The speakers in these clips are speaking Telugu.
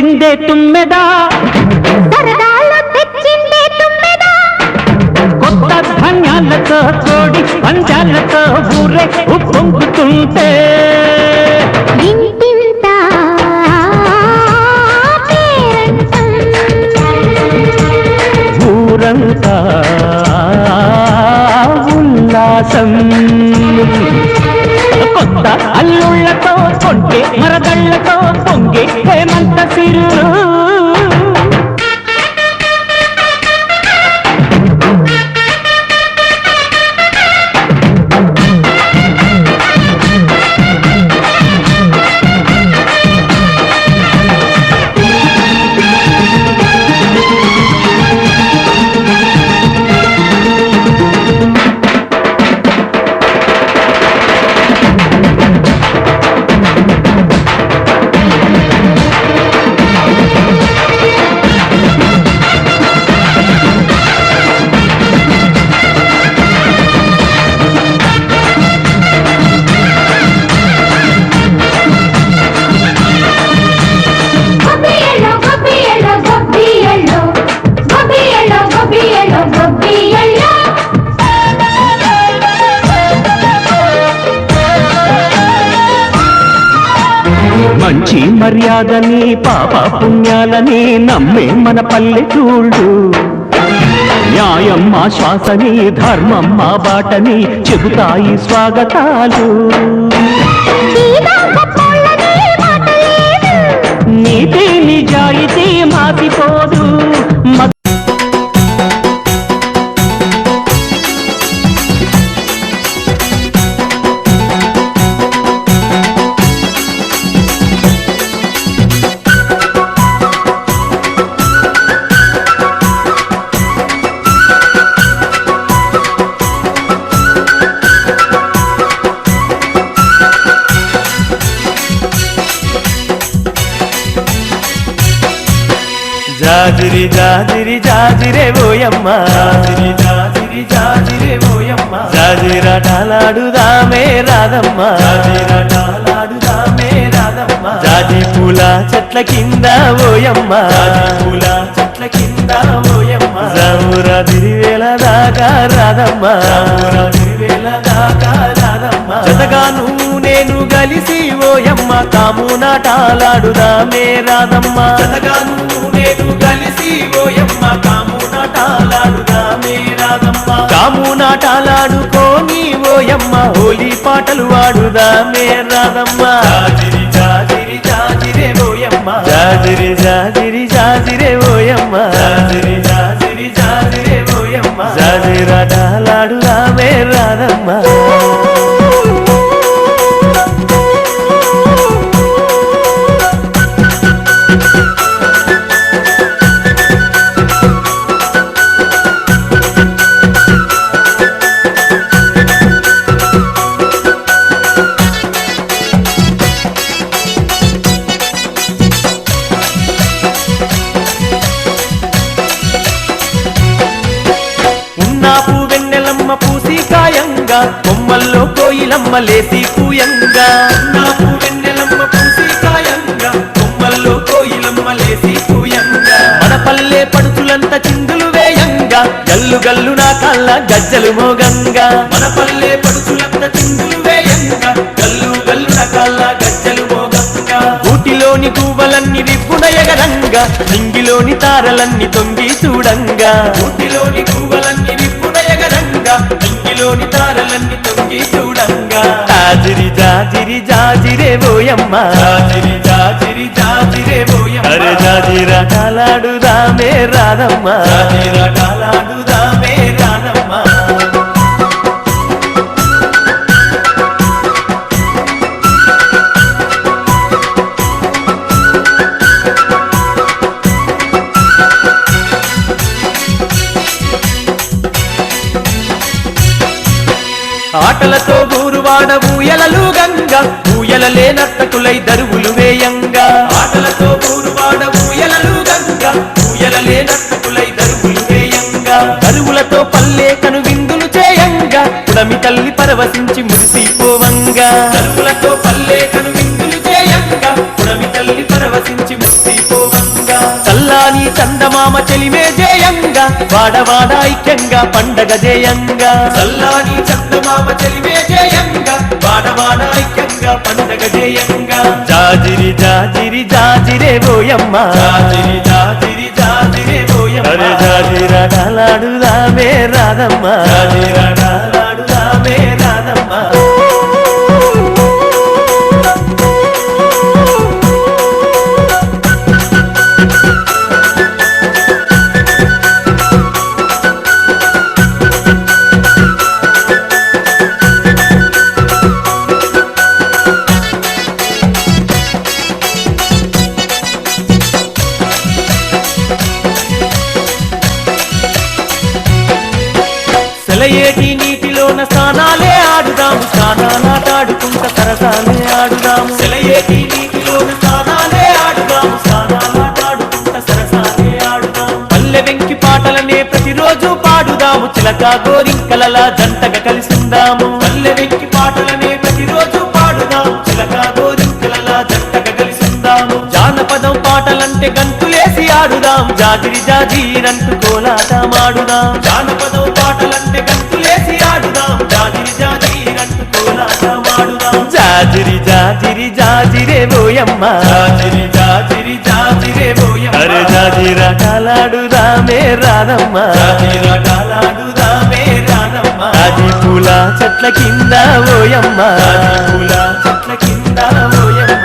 சிந்தை మర్యాదని పాప పుణ్యాలని నమ్మే మన పల్లెటూళ్ళు న్యాయం మా శ్వాసని ధర్మం మా బాటని చెబుతాయి స్వాగతాలు. నీతే నిజాయితే మాపిపో జాజిరి జాజిరి జాజిరే ఓయమ్మ. జాజిరి జాజిరి జాజిరే ఓయమ్మ. జాజిరాటాలాడుదామే రాదమ్మ జాజిరాటాలాడుదామే రాదమ్మ జాజి పూల చెట్ల కింద ఓయమ్మ. పూల చెట్ల కింద ఓయమ్మ. జామురా తిరివేల దాకా రాదమ్మ జామురా తిరివేల దాకా రాదమ్మ జతగాను నేను గలిసి ఓయమ్మ. కాము నాటాలాడుదామే రాదమ్మ జతగాను కాము నాటాలాడుకోని ఓయమ్మ హోలీ పాటలు వాడుదామే రాదమ్మ జాజిరి జాజిరి జాజిరే ఓయమ్మ జాజిరి జాజిరి జాజిరే ఓయమ్మ జాజిరి జాజిరి జాజిరే ఓయమ్మ జాజిరాటాలాడుదామే రాదమ్మ కాయంగా కోయిలమ్మ లేసి కూయంగా నాకు వెన్నెలమ్మ పూసి కాయంగా కొమ్మల్లో కోయిలమ్మ లేసి కూయంగా మన పల్లె పడుచులంత చిందులు వేయంగా. గల్లు గల్లు నా కళ్ళ గజ్జలు మోగంగా. మన పల్లె పడుచులంత చిందులు వేయంగా. గల్లు గల్లు నా కళ్ళ గజ్జలు మోగంగా. ఊటిలోని గువ్వలన్నీ రిప్పున ఎగరంగా. నింగిలోని తారలన్నీ తొంగి చూడంగా. ఊటిలోని గువ్వలన్నీ రిప్పున ఎగరంగా. నింగిలోని తారలన్నీ తొంగి చూడంగా. జాజిరి జాజిరి జాజిరే బోయమ్మ జాజిరి జాజిరి జాజిరే బోయమ్మ అరే జాజిరా కాలాడుదామే రాదమ్మ జాజిరా కాలాడుదామే రాదమ్మ ఆటలతో ఊరువాడ ఊయలలు గంగా ఊయలలే నర్తకులై దరువులు వేయంగా. ఆటలతో ఊరువాడ ఊయలలు గంగా ఊయలలే నర్తకులై దరువులు వేయంగా. దరువులతో పల్లె కను విందులు చేయంగా పుడమి తల్లి పరవశించి మురిసిపోవంగా. దరువులతో పల్లె కను విందులు చేయంగా పుడమి తల్లి పరవశించి మురిసిపోవంగా. చల్లాని చందమామ చెలిమే జేయంగా వాడవాడ ఐక్యంగా పండగ జేయంగా. చల్లాని చందమామ చెలిమే జేయంగా వాడవాడ ఐక్యంగా పండగ జేయంగా. జాజిరి జాజిరి జాజిరే బోయమ్మ. జాజిరి జాజిరి జాజిరే బోయమ్మ. అరే జాజిరా డాలాడుదామే రాదమ్మ జాజిరా చిలక గోరింకలలా జంటగా కలిసిందాము. పల్లె వెంకి పాటలనే ప్రతిరోజు పాడుదాము. చిలక గోరింకలలా జంటగా కలిసిందాము. జానపదం పాటలంటే గంతులేసి ఆడుదాం. జాజిరి జాజీరంటూ కోలాటమాడుదాం జానపదం పాటలంటే గంతులేసి ఆడుదాం. జాజిరి జాజీరంటూ కోలాటమాడుదాం జాజిరి జాజిరి జాజిరే బోయమ్మ జాజిరి జాజిరి జాజిరే బోయమ్మ అరే జాజిరా కాలాడుదామే రాదమ్మ. జాజిరా కాలాడుదామే జాజి పూల చెట్ల కింద ఓయమ్మ. పూల చెట్ల కింద ఓయమ్మ.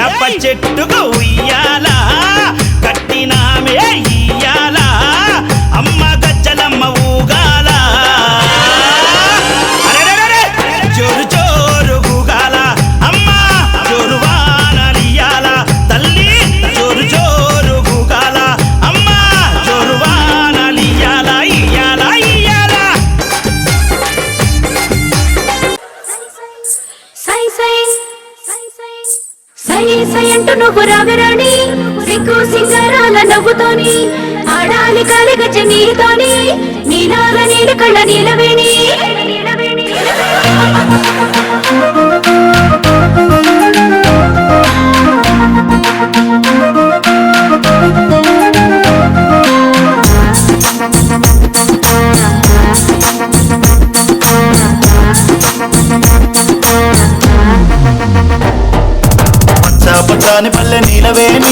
ఎప్ప చెట్టుకు ఉయ్యాలా కట్టినామే ఆడాలి నీతోని నీలాల నీల కళ్ళ నీలవేణి పచ్చని పల్లె నీలవేణి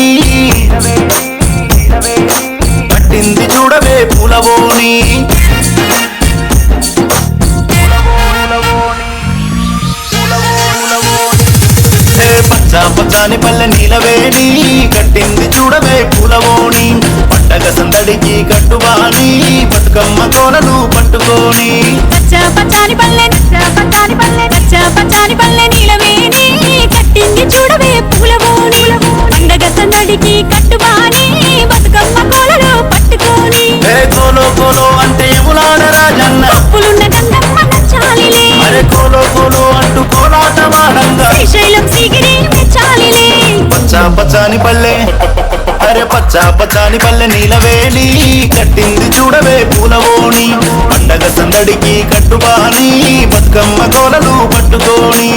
అత్తడి పల్లె నీలవేణి కట్టింది చూడవే పూలవోణి పండగ సందడికి కట్టుబాని బతుకమ్మ కోలలు పట్టుకోని.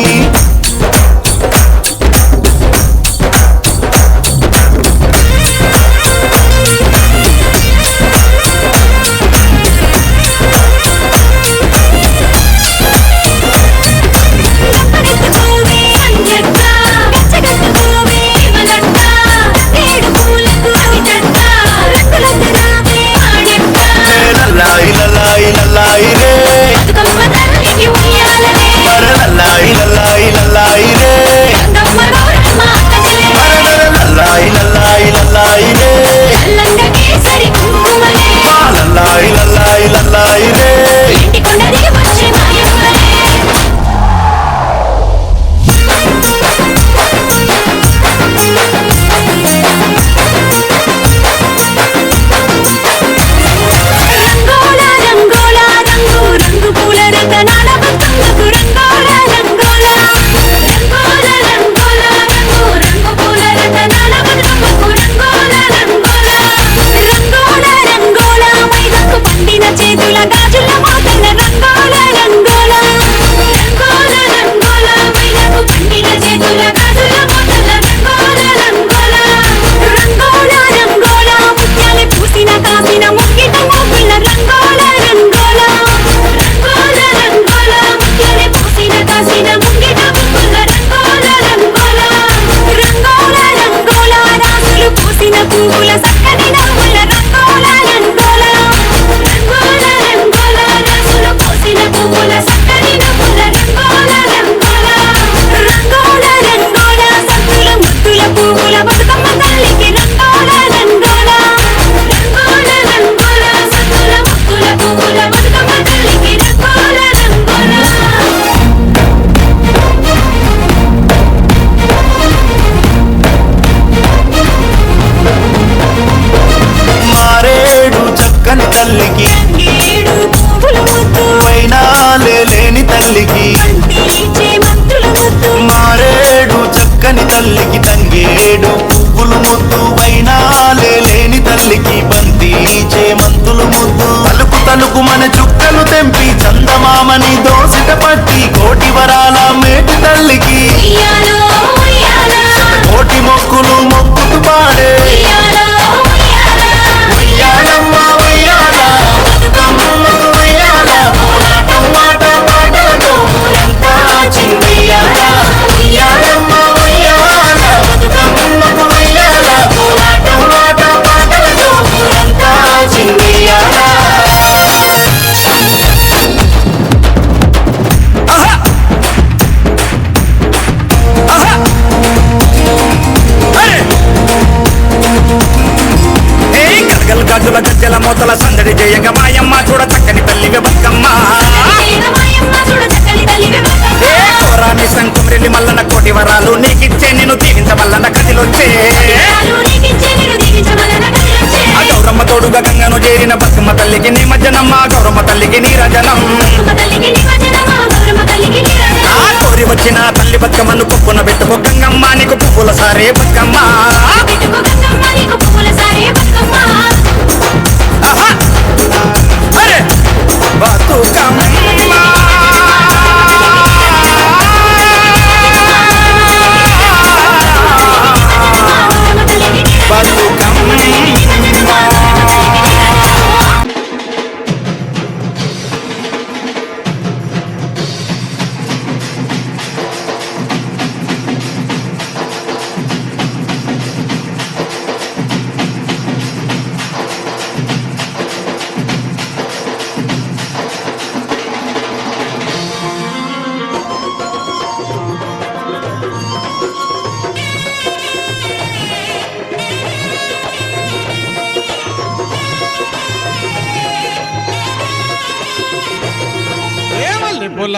పులసారే బతుకమ్మా.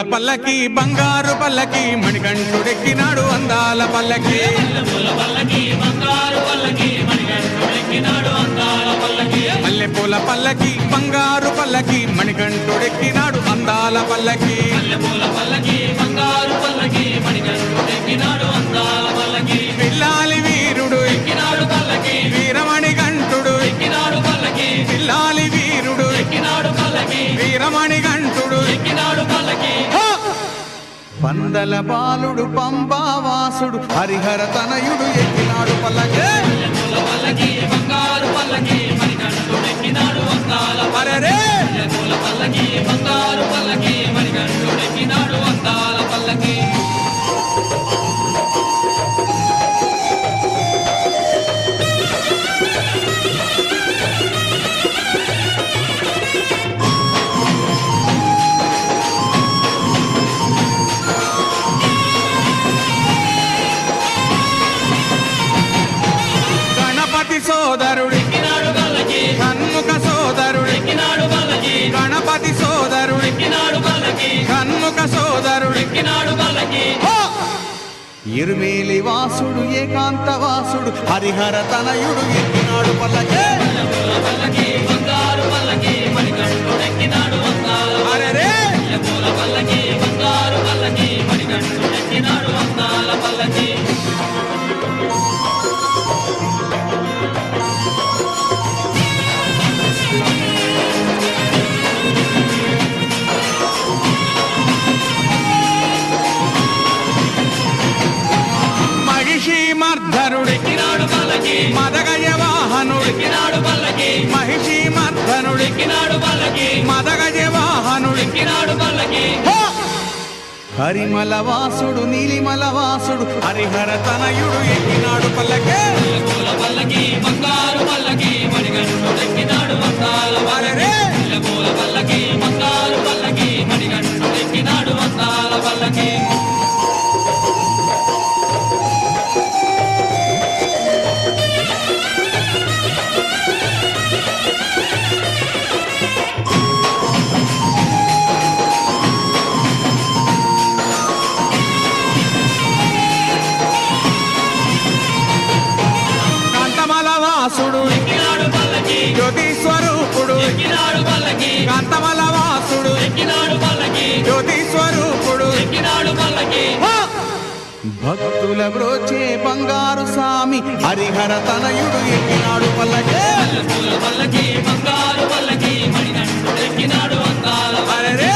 పల్లకి బంగారు పల్లకి మణికంఠుడెక్కినాడు అందాల పల్లకి. మల్లెపూల పల్లకి బంగారు పల్లకి మణికంఠుడెక్కినాడు అందాల పల్లకి. పిల్లాలి మందల బాలుడు పంబావాసుడు హరిహర తనయుడు ఎక్కినాడు పలక ఇరుమేలి వాసుడు ఏకాంత వాసుడు హరిహర తనయుడు ఎక్కినాడు పల్లకే. ఎక్కినాడు పల్లకి. మహిషి మర్దనుడు. ఎక్కినాడు పల్లకి. మదగజ వాహనుడు. ఎక్కినాడు పల్లకి. హరిమల వాసుడు నీలిమల వాసుడు హరిహర తనయుడు ఎక్కినాడు పల్లకే. పూల పల్లకి బంగారు పల్లకి మణిగండు ఎక్కినాడు వందాల పల్లకి. పూల పల్లకి బంగారు పల్లకి మణిగండు ఎక్కినాడు వందాల పల్లకి. భక్తుల బ్రోచే బంగారు స్వామి హరిహర తనయుడు ఎక్కినాడు పల్లకే అరెరే!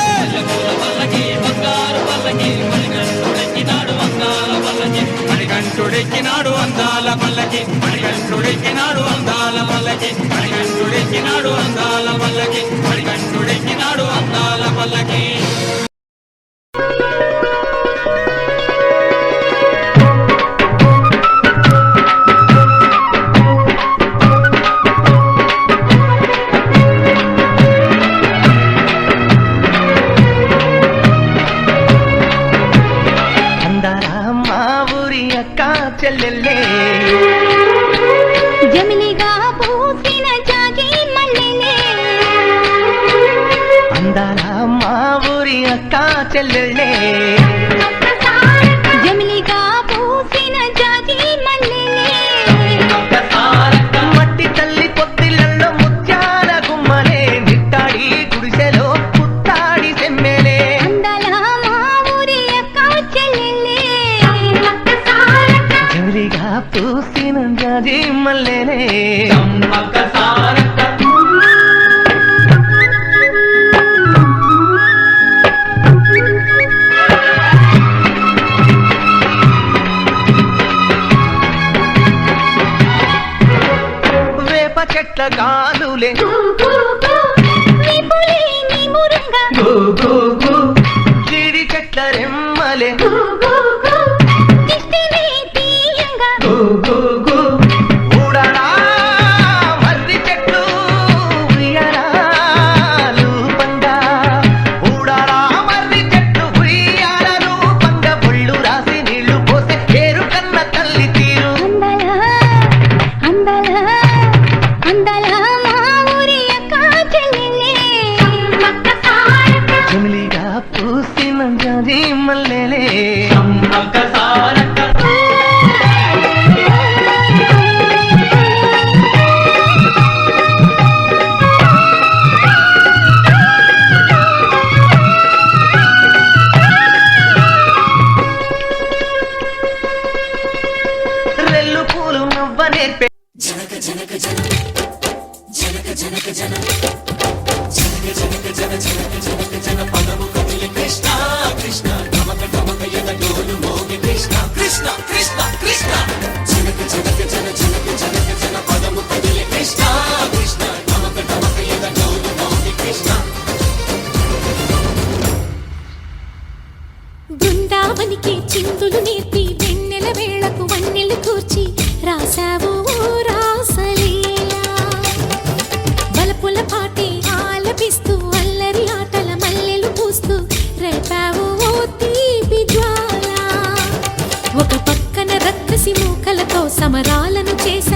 ఎక్కినాడు అందాల పల్లకి మణికంఠుడెక్కినాడు అందాల పల్లకి మణికంఠుడెక్కినాడు అందాల పల్లకి మణికంఠుడెక్కినాడు అందాల పల్లకి అందాల పూసిన జాజి మల్లెలే వేప చెట్ల గాలులే అందాల పూసిన జాజి మల్లెలే. రెల్లు అవనికి చిందులు నేర్పి వెన్నెల వేళకు వన్నెలు కూర్చి రాసావు ఆలపిస్తూ ఆటల మల్లెలు తీపి ఒక పక్కన రక్తసి మూకలతో సమరాలను చేసి